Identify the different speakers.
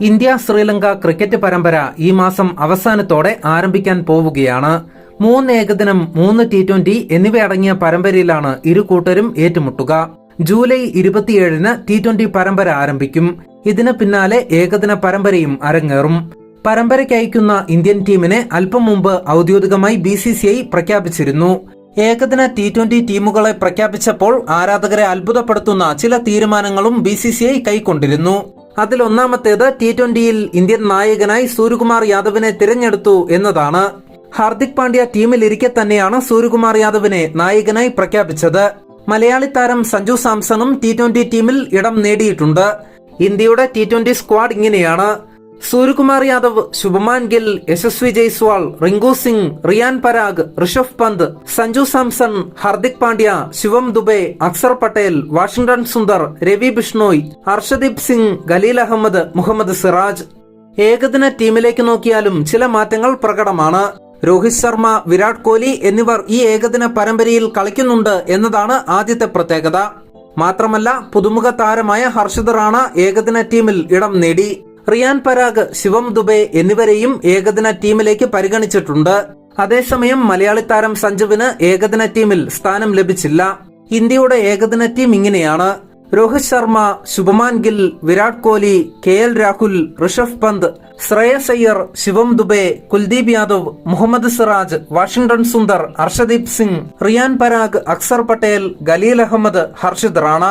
Speaker 1: India Sri Lanka cricket പരമ്പര ഈ മാസം അവസാനത്തോടെ ആരംഭിക്കാൻ പോവുകയാണ്. മൂന്ന് ഏകദിനം മൂന്ന് ടി ട്വന്റി എന്നിവയടങ്ങിയ പരമ്പരയിലാണ് ഇരു കൂട്ടരും ഏറ്റുമുട്ടുക. ജൂലൈ ഇരുപത്തിയേഴിന് ടി ട്വന്റി പരമ്പര ആരംഭിക്കും. ഇതിന് പിന്നാലെ ഏകദിന പരമ്പരയും അരങ്ങേറും. പരമ്പരയ്ക്കയക്കുന്ന ഇന്ത്യൻ ടീമിനെ അല്പം മുമ്പ് ഔദ്യോഗികമായി ബി സി സി ഐ പ്രഖ്യാപിച്ചിരുന്നു. ഏകദിന ടി ട്വന്റി ടീമുകളെ പ്രഖ്യാപിച്ചപ്പോൾ ആരാധകരെ അത്ഭുതപ്പെടുത്തുന്ന ചില തീരുമാനങ്ങളും ബി സി സി ഐ കൈക്കൊണ്ടിരുന്നു. അതിലൊന്നാമത്തേത് ടി ട്വന്റിയിൽ ഇന്ത്യൻ നായകനായി സൂര്യകുമാർ യാദവിനെ തിരഞ്ഞെടുത്തു എന്നതാണ്. ഹാർദിക് പാണ്ഡ്യ ടീമിൽ ടീമിലിരിക്കെ തന്നെയാണ് സൂര്യകുമാർ യാദവിനെ നായകനായി പ്രഖ്യാപിച്ചത്. മലയാളി താരം സഞ്ജു സാംസണും ടി ടീമിൽ ഇടം നേടിയിട്ടുണ്ട്. ഇന്ത്യയുടെ ടി സ്ക്വാഡ് ഇങ്ങനെയാണ്. സൂര്യകുമാർ യാദവ് ശുഭമാൻ ഗിൽ യശസ്വി ജയ്സ്വാൾ റിങ്കു സിംഗ് റിയാൻ പരാഗ് ഋഷഭ് പന്ത് സഞ്ജു സാംസൺ ഹർദിക് പാണ്ഡ്യ ശിവം ദുബെ അക്സർ പട്ടേൽ വാഷിംഗ്ടൺ സുന്ദർ രവി ബിഷ്ണോയ് ഹർഷദീപ് സിംഗ് ഖലീൽ അഹമ്മദ് മുഹമ്മദ് സിറാജ്. ഏകദിന ടീമിലേക്ക് നോക്കിയാലും ചില മാറ്റങ്ങൾ പ്രകടമാണ്. രോഹിത് ശർമ്മ വിരാട് കോഹ്ലി എന്നിവർ ഈ ഏകദിന പരമ്പരയിൽ കളിക്കുന്നുണ്ട് എന്നതാണ് ആദ്യത്തെ പ്രത്യേകത. മാത്രമല്ല പുതുമുഖ താരമായ ഹർഷദ് റാണ ഏകദിന ടീമിൽ ഇടം നേടി. റിയാൻ പരാഗ് ശിവം ദുബെ എന്നിവരെയും ഏകദിന ടീമിലേക്ക് പരിഗണിച്ചിട്ടുണ്ട്. അതേസമയം മലയാളി താരം സഞ്ജുവിന് ഏകദിന ടീമിൽ സ്ഥാനം ലഭിച്ചില്ല. ഇന്ത്യയുടെ ഏകദിന ടീം ഇങ്ങനെയാണ്. Rohit Sharma Shubman Gill Virat Kohli K L Rahul Rishabh Pant Shreyas Iyer Shivam Dube Kuldeep Yadav Mohammed Siraj Washington Sundar Harshdeep Singh Riyan Parag Axar Patel Khaleel Ahmed Harshit Rana.